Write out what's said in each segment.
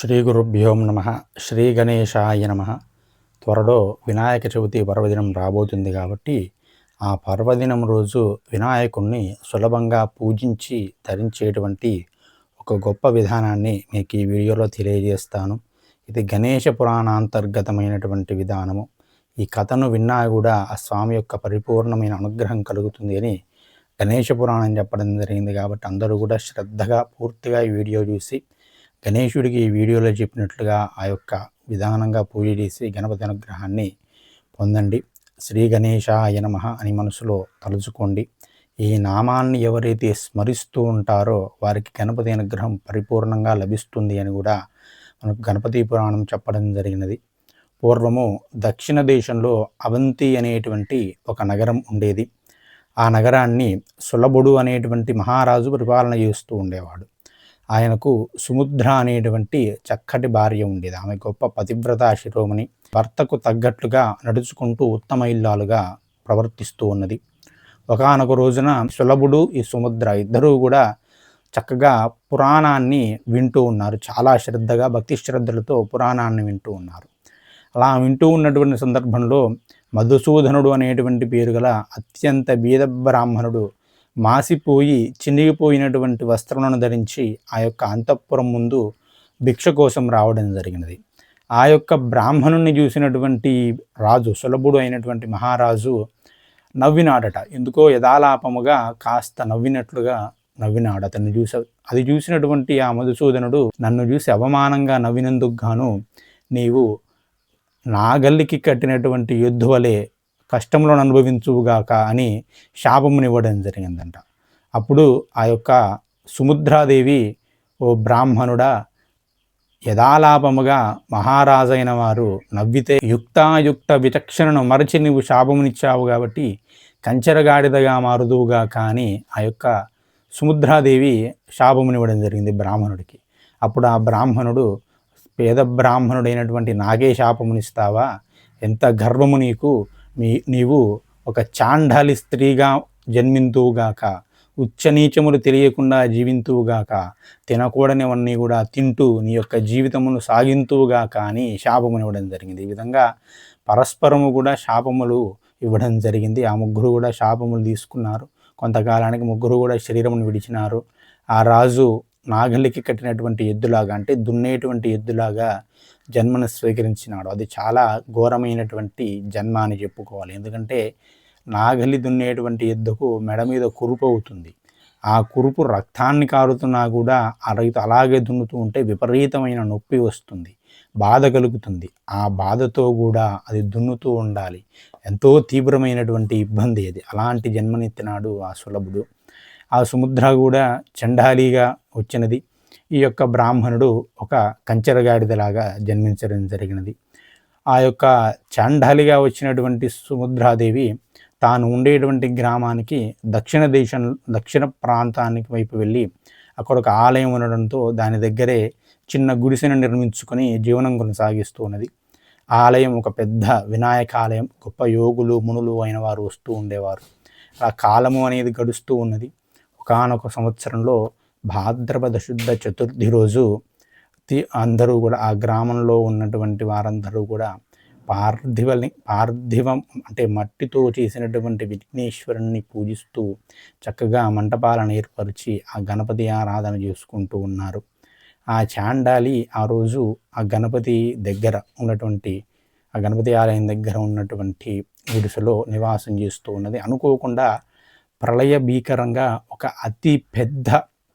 శ్రీ గురుభ్యో నమ. శ్రీ గణేశాయ నమ. త్వరలో వినాయక చవితి పర్వదినం రాబోతుంది కాబట్టి ఆ పర్వదినం రోజు వినాయకుణ్ణి సులభంగా పూజించి ధరించేటువంటి ఒక గొప్ప విధానాన్ని మీకు ఈ వీడియోలో తెలియజేస్తాను. ఇది గణేష పురాణాంతర్గతమైనటువంటి విధానము. ఈ కథను విన్నా కూడా ఆ స్వామి యొక్క పరిపూర్ణమైన అనుగ్రహం కలుగుతుంది అని గణేష పురాణం చెప్పడం జరిగింది కాబట్టి అందరూ కూడా శ్రద్ధగా పూర్తిగా ఈ వీడియో చూసి గణేశుడికి ఈ వీడియోలో చెప్పినట్లుగా ఆ యొక్క విధానంగా పూజ చేసి గణపతి అనుగ్రహాన్ని పొందండి. శ్రీ గణేశాయ నమ అని మనసులో తలుచుకోండి. ఈ నామాన్ని ఎవరైతే స్మరిస్తూ ఉంటారో వారికి గణపతి అనుగ్రహం పరిపూర్ణంగా లభిస్తుంది అని కూడా మనకు గణపతి పురాణం చెప్పడం జరిగినది. పూర్వము దక్షిణ దేశంలో అవంతి అనేటువంటి ఒక నగరం ఉండేది. ఆ నగరాన్ని సులభుడు అనేటువంటి మహారాజు పరిపాలన చేస్తూ ఉండేవాడు. ఆయనకు సుముద్ర అనేటువంటి చక్కటి భార్య ఉండేది. ఆమె గొప్ప పతివ్రత శిరోమణి. భర్తకు తగ్గట్లుగా నడుచుకుంటూ ఉత్తమ ఇల్లాలుగా ప్రవర్తిస్తూ ఉన్నది. ఒకనొక రోజున సులభుడు ఈ సుముద్ర ఇద్దరూ కూడా చక్కగా పురాణాన్ని వింటూ ఉన్నారు. చాలా శ్రద్ధగా భక్తి శ్రద్ధలతో పురాణాన్ని వింటూ ఉన్నారు. అలా వింటూ ఉన్నటువంటి సందర్భంలో మధుసూదనుడు అనేటువంటి పేరు గల అత్యంత బీద బ్రాహ్మణుడు మాసిపోయి చినిగిపోయినటువంటి వస్త్రములను ధరించి ఆ యొక్క అంతఃపురం ముందు భిక్ష కోసం రావడం జరిగినది. ఆ యొక్క బ్రాహ్మణుని చూసినటువంటి రాజు సులభుడు అయినటువంటి మహారాజు నవ్వినాడట. ఎందుకో యథాలాపముగా కాస్త నవ్వినట్లుగా నవ్వినాడు. అతన్ని చూస అది చూసినటువంటి ఆ మధుసూదనుడు నన్ను చూసి అవమానంగా నవ్వినందుకు గాను నీవు నాగల్లికి కట్టినటువంటి యుద్ధ వలె కష్టంలో అనుభవించుగాక అని శాపమునివ్వడం జరిగిందంట. అప్పుడు ఆ యొక్క సుముద్రాదేవి ఓ బ్రాహ్మణుడా యథాలాపముగా మహారాజైన వారు నవ్వితే యుక్తాయుక్త విచక్షణను మరచి నువ్వు శాపమునిచ్చావు కాబట్టి కంచెరగాడిదగా మారుదువుగా కానీ ఆ యొక్క సుముద్రాదేవి శాపమునివ్వడం జరిగింది బ్రాహ్మణుడికి. అప్పుడు ఆ బ్రాహ్మణుడు పేద బ్రాహ్మణుడైనటువంటి నాగే శాపమునిస్తావా? ఎంత గర్వము నీకు? మీ నీవు ఒక చాండాలి స్త్రీగా జన్మింతువుగాక ఉచ్చనీచములు తెలియకుండా జీవింతువుగాక తినకూడనివన్నీ కూడా తింటూ నీ యొక్క జీవితమును సాగింతువుగాక అని శాపమును ఇవ్వడం జరిగింది. ఈ విధంగా పరస్పరము కూడా శాపములు ఇవ్వడం జరిగింది. ఆ ముగ్గురు కూడా శాపములు తీసుకున్నారు. కొంతకాలానికి ముగ్గురు కూడా శరీరమును విడిచినారు. ఆ రాజు నాగలికి కట్టినటువంటి ఎద్దులాగా అంటే దున్నేటువంటి ఎద్దులాగా జన్మను స్వీకరించినాడు. అది చాలా ఘోరమైనటువంటి జన్మ అని చెప్పుకోవాలి. ఎందుకంటే నాగలి దున్నేటువంటి ఎద్దుకు మెడ మీద కురుపు అవుతుంది. ఆ కురుపు రక్తాన్ని కారుతున్నా కూడా ఆ రైతు అలాగే దున్నుతూ ఉంటే విపరీతమైన నొప్పి వస్తుంది. బాధ కలుగుతుంది. ఆ బాధతో కూడా అది దున్నుతూ ఉండాలి. ఎంతో తీవ్రమైనటువంటి ఇబ్బంది అది. అలాంటి జన్మనెత్తినాడు ఆ సులభుడు. ఆ సుముద్ర కూడా చండాలిగా వచ్చినది. ఈ యొక్క బ్రాహ్మణుడు ఒక కంచెరగాడిదలాగా జన్మించడం జరిగినది. ఆ యొక్క చాండాలిగా వచ్చినటువంటి సుముద్రాదేవి తాను ఉండేటువంటి గ్రామానికి దక్షిణ దేశం దక్షిణ ప్రాంతానికి వైపు వెళ్ళి అక్కడ ఒక ఆలయం ఉండడంతో దాని దగ్గరే చిన్న గుడిసెను నిర్మించుకొని జీవనం కొనసాగిస్తూ ఉన్నది. ఆలయం ఒక పెద్ద వినాయక ఆలయం గొప్ప యోగులు మునులు అయిన వారు వస్తూ ఉండేవారు. ఆ కాలము అనేది గడుస్తూ ఉన్నది. ఒకనొక సంవత్సరంలో భాద్రపద శుద్ధ చతుర్థి రోజు అందరూ కూడా ఆ గ్రామంలో ఉన్నటువంటి వారందరూ కూడా పార్థివని పార్థివం అంటే మట్టితో చేసినటువంటి విఘ్నేశ్వరుణ్ణి పూజిస్తూ చక్కగా మంటపాలను ఏర్పరిచి ఆ గణపతి ఆరాధన చేసుకుంటూ ఉన్నారు. ఆ చాండాలి ఆ రోజు ఆ గణపతి దగ్గర ఉన్నటువంటి ఆ గణపతి ఆలయం దగ్గర ఉన్నటువంటి గుడిసెలో నివాసం చేస్తూ ఉన్నది. అనుకోకుండా ప్రళయ భీకరంగా ఒక అతి పెద్ద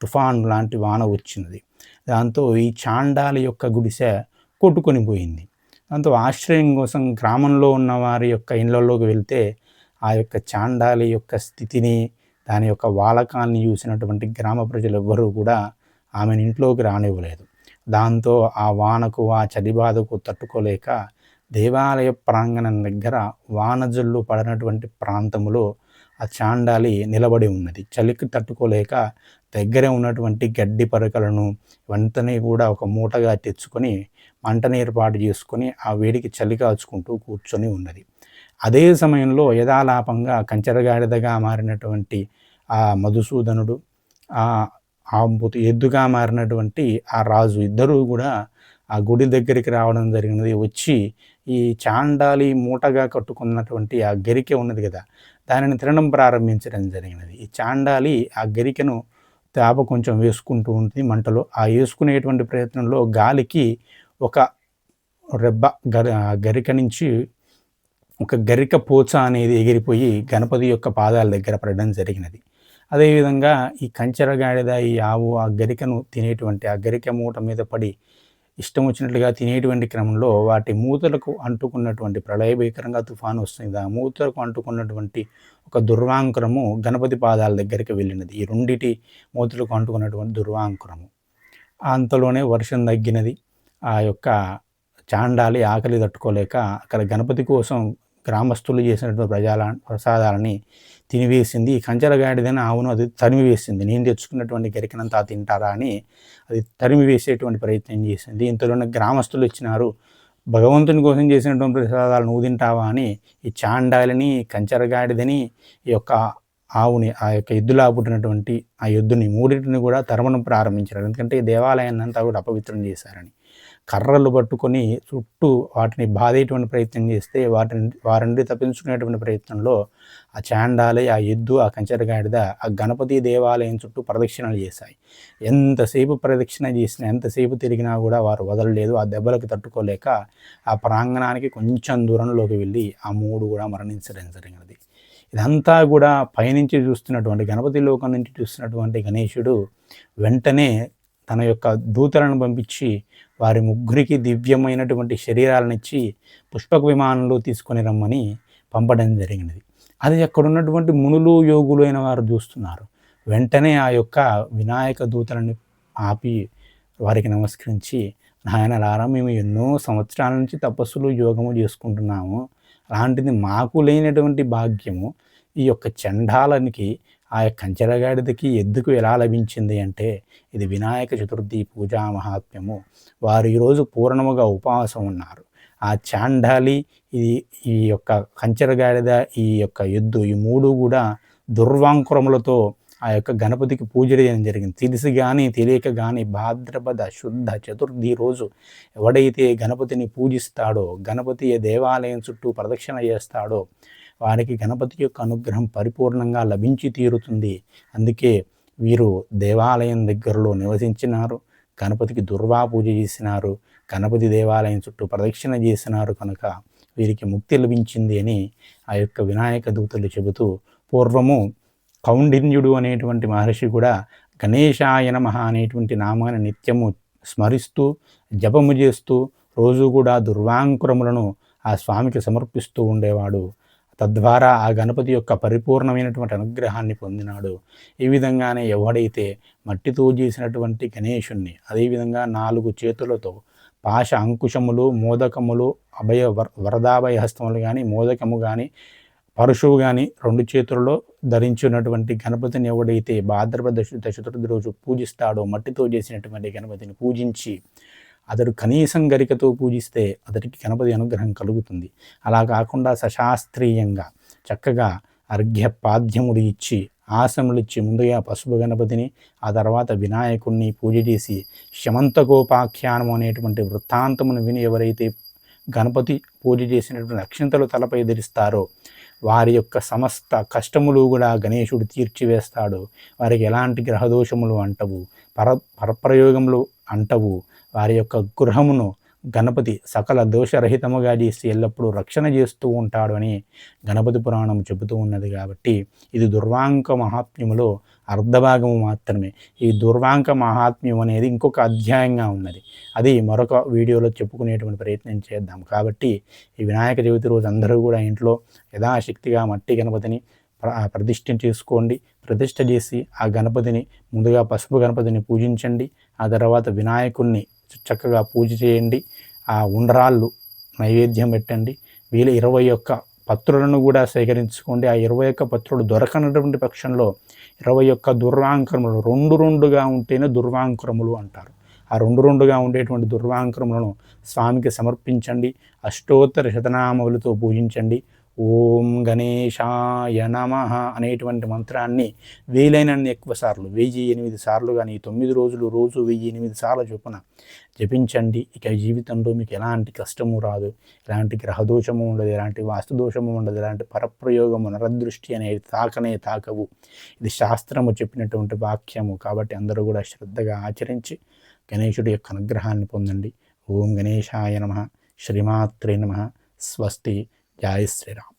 తుఫాన్ లాంటి వాన వచ్చినది. దాంతో ఈ చాండాలి యొక్క గుడిసె కొట్టుకొని పోయింది. దాంతో ఆశ్రయం కోసం గ్రామంలో ఉన్న వారి యొక్క ఇళ్ళలోకి వెళ్తే ఆ యొక్క చాండాలి యొక్క స్థితిని దాని యొక్క వాలకాన్ని చూసినటువంటి గ్రామ ప్రజలు ఎవ్వరూ కూడా ఆమెను ఇంట్లోకి రానివ్వలేదు. దాంతో ఆ వానకు ఆ చలి బాధకు తట్టుకోలేక దేవాలయ ప్రాంగణం దగ్గర వానజల్లు పడినటువంటి ప్రాంతంలో ఆ చాండాలి నిలబడి ఉన్నది. చలికి తట్టుకోలేక దగ్గరే ఉన్నటువంటి గడ్డి పరకలను వెంటనే కూడా ఒక మూటగా తెచ్చుకొని మంటను ఏర్పాటు చేసుకొని ఆ వేడికి చలి కాచుకుంటూ కూర్చొని ఉన్నది. అదే సమయంలో యథాలాపంగా కంచెరగాడిదగా మారినటువంటి ఆ మధుసూదనుడు ఆ ఎద్దుగా మారినటువంటి ఆ రాజు ఇద్దరూ కూడా ఆ గుడి దగ్గరికి రావడం జరిగినది. వచ్చి ఈ చాండాలి మూటగా కట్టుకున్నటువంటి ఆ గరికె ఉన్నది కదా దానిని తినడం ప్రారంభించడం జరిగినది. ఈ చాండాలి ఆ గరికను తేప కొంచెం వేసుకుంటూ ఉంటుంది మంటలో. ఆ వేసుకునేటువంటి ప్రయత్నంలో గాలికి ఒక రెబ్బ గరి గరిక నుంచి ఒక గరిక పోచ అనేది ఎగిరిపోయి గణపతి యొక్క పాదాల దగ్గర పడడం జరిగినది. అదేవిధంగా ఈ కంచెర గాడిద ఈ ఆవు ఆ గరికను తినేటువంటి ఆ గరిక మూట మీద పడి ఇష్టం వచ్చినట్లుగా తినేటువంటి క్రమంలో వాటి మూతలకు అంటుకున్నటువంటి ప్రళయభీకరంగా తుఫాను వస్తుంది. ఆ మూతలకు అంటుకున్నటువంటి ఒక దుర్వాంకురము గణపతి పాదాల దగ్గరికి వెళ్ళినది. ఈ రెండిటి మూతలకు అంటుకున్నటువంటి దుర్వాంకురము. అంతలోనే వర్షం తగ్గినది. ఆ యొక్క చాండాలి ఆకలి తట్టుకోలేక అక్కడ గణపతి కోసం గ్రామస్తులు చేసినటువంటి ప్రజాల ప్రసాదాలని తినివేసింది. ఈ కంచెరగాడిదని ఆవును అది తరిమి వేసింది నేను తెచ్చుకున్నటువంటి గరికనంతా తింటారా అని అది తరిమి వేసేటువంటి ప్రయత్నం చేసింది. ఇంతలోనే గ్రామస్తులు ఇచ్చినారు భగవంతుని కోసం చేసినటువంటి ప్రసాదాలు నువ్వు తింటావా? అని ఈ చాండాలిని కంచరగాడిదని ఈ యొక్క ఆవుని ఆ యొక్క ఎద్దులా పుట్టినటువంటి ఆ ఎద్దుని మూడింటిని కూడా తరమడం ప్రారంభించారు. ఎందుకంటే దేవాలయాన్ని అంతా కూడా అపవిత్రం చేశారని. కర్రలు పట్టుకొని చుట్టూ వాటిని బాధేటువంటి ప్రయత్నం చేస్తే వాటిని వారి నుండి తప్పించుకునేటువంటి ప్రయత్నంలో ఆ చాండాలి ఆ ఎద్దు ఆ కంచెరగాడిద ఆ గణపతి దేవాలయం చుట్టూ ప్రదక్షిణలు చేశాయి. ఎంతసేపు ప్రదక్షిణ చేసినా ఎంతసేపు తిరిగినా కూడా వారు వదలలేదు ఆ దెబ్బలకు తట్టుకోలేక ఆ ప్రాంగణానికి కొంచెం దూరంలోకి వెళ్ళి ఆ మూడు కూడా మరణించడం జరిగినది. ఇదంతా కూడా పైనుంచి చూస్తున్నటువంటి గణపతి లోకం నుంచి చూస్తున్నటువంటి గణేశుడు వెంటనే తన యొక్క దూతలను పంపించి వారి ముగ్గురికి దివ్యమైనటువంటి శరీరాలనిచ్చి పుష్పక విమానంలో తీసుకొని రమ్మని పంపడం జరిగినది. అది అక్కడున్నటువంటి మునులు యోగులు అయిన వారు చూస్తున్నారు. వెంటనే ఆ యొక్క వినాయక దూతలను ఆపి వారికి నమస్కరించి నాయనలారా మేము ఎన్నో సంవత్సరాల నుంచి తపస్సులు యోగము చేసుకుంటున్నాము. అలాంటిది మాకు లేనటువంటి భాగ్యము ఈ యొక్క చండాలనికి ఆ కంచెరగాడిదకి ఎద్దుకు ఎలా లభించింది అంటే ఇది వినాయక చతుర్థి పూజా మహాత్మ్యము. వారు ఈరోజు పూర్ణముగా ఉపవాసం ఉన్నారు. ఆ చాండాలి ఇది ఈ యొక్క కంచెరగాడిద ఈ యొక్క ఎద్దు ఈ మూడు కూడా దుర్వాంకురములతో ఆ యొక్క గణపతికి పూజ చేయడం జరిగింది. తెలిసి కానీ తెలియక కానీ భాద్రపద శుద్ధ చతుర్థి రోజు ఎవడైతే గణపతిని పూజిస్తాడో గణపతి దేవాలయం చుట్టూ ప్రదక్షిణ చేస్తాడో వారికి గణపతి యొక్క అనుగ్రహం పరిపూర్ణంగా లభించి తీరుతుంది. అందుకే వీరు దేవాలయం దగ్గరలో నివసించినారు. గణపతికి దుర్వా పూజ చేసినారు. గణపతి దేవాలయం చుట్టూ ప్రదక్షిణ చేసినారు కనుక వీరికి ముక్తి లభించింది అని ఆ యొక్క వినాయక దూతలు చెబుతూ పూర్వము కౌండిన్యుడు అనేటువంటి మహర్షి కూడా గణేశాయ నమ అనేటువంటి నామాన్ని నిత్యము స్మరిస్తూ జపము చేస్తూ రోజు కూడా దుర్వాంకురములను ఆ స్వామికి సమర్పిస్తూ ఉండేవాడు. తద్వారా ఆ గణపతి యొక్క పరిపూర్ణమైనటువంటి అనుగ్రహాన్ని పొందినాడు. ఈ విధంగానే ఎవడైతే మట్టితో చేసినటువంటి గణేశుణ్ణి అదేవిధంగా నాలుగు చేతులతో పాశ అంకుశములు మోదకములు అభయ వరదాభయ హస్తములు కానీ మోదకము కానీ పరశువు కానీ రెండు చేతుల్లో ధరించినటువంటి గణపతిని ఎవడైతే భాద్రపద చతుర్థి రోజు పూజిస్తాడో మట్టితో చేసినటువంటి గణపతిని పూజించి అతడు కనీసం గరికతో పూజిస్తే అతడికి గణపతి అనుగ్రహం కలుగుతుంది. అలా కాకుండా సశాస్త్రీయంగా చక్కగా అర్ఘ్యపాద్యములు ఇచ్చి ఆసనములు ఇచ్చి ముందుగా పసుపు గణపతిని ఆ తర్వాత వినాయకుడిని పూజ చేసి శమంతకోపాఖ్యానం అనేటువంటి వృత్తాంతమును విని ఎవరైతే గణపతి పూజ చేసినటువంటి అక్షంతలు తలపై ధరిస్తారో వారి యొక్క సమస్త కష్టములు కూడా గణేశుడు తీర్చివేస్తాడు. వారికి ఎలాంటి గ్రహదోషములు అంటవు పర పరప్రయోగములు అంటవు వారి యొక్క గృహమును గణపతి సకల దోషరహితముగా చేసి ఎల్లప్పుడూ రక్షణ చేస్తూ ఉంటాడు అని గణపతి పురాణం చెబుతూ ఉన్నది కాబట్టి ఇది దుర్వాంక మహాత్మ్యములో అర్ధభాగము మాత్రమే. ఈ దుర్వాంక మహాత్మ్యం అనేది ఇంకొక అధ్యాయంగా ఉన్నది. అది మరొక వీడియోలో చెప్పుకునేటువంటి ప్రయత్నం చేద్దాం. కాబట్టి ఈ వినాయక చవితి రోజు అందరూ కూడా ఇంట్లో యథాశక్తిగా మట్టి గణపతిని ప్రతిష్ఠ చేసుకోండి. ప్రతిష్ఠ చేసి ఆ గణపతిని ముందుగా పసుపు గణపతిని పూజించండి. ఆ తర్వాత వినాయకుణ్ణి చక్కగా పూజ చేయండి. ఆ ఉండరాళ్ళు నైవేద్యం పెట్టండి. వీళ్ళ ఇరవై ఒక్క పత్రులను కూడా సేకరించుకోండి. ఆ ఇరవై ఒక్క పత్రులు దొరకనటువంటి పక్షంలో ఇరవై ఒక్క దుర్వాంకరములు రెండు రెండుగా ఉంటేనే దుర్వాంకురములు అంటారు. ఆ రెండు రెండుగా ఉండేటువంటి దుర్వాంకరములను స్వామికి సమర్పించండి. అష్టోత్తర శతనామములతో పూజించండి. ఓం గణేశాయ నమ అనేటువంటి మంత్రాన్ని వీలైనన్ని ఎక్కువ సార్లు వెయ్యి ఎనిమిది సార్లు కానీ తొమ్మిది రోజులు రోజు వెయ్యి ఎనిమిది సార్లు చొప్పున జపించండి. ఇక జీవితంలో మీకు ఎలాంటి కష్టము రాదు. ఎలాంటి గ్రహదోషము ఉండదు. ఎలాంటి వాస్తుదోషము ఉండదు. ఎలాంటి పరప్రయోగము నరదృష్టి అనేది తాకనే తాకవు. ఇది శాస్త్రము చెప్పినటువంటి వాక్యము. కాబట్టి అందరూ కూడా శ్రద్ధగా ఆచరించి గణేశుడి యొక్క అనుగ్రహాన్ని పొందండి. ఓం గణేశాయ నమ. శ్రీమాత్రే నమ. స్వస్తి. జై శ్రీరామ్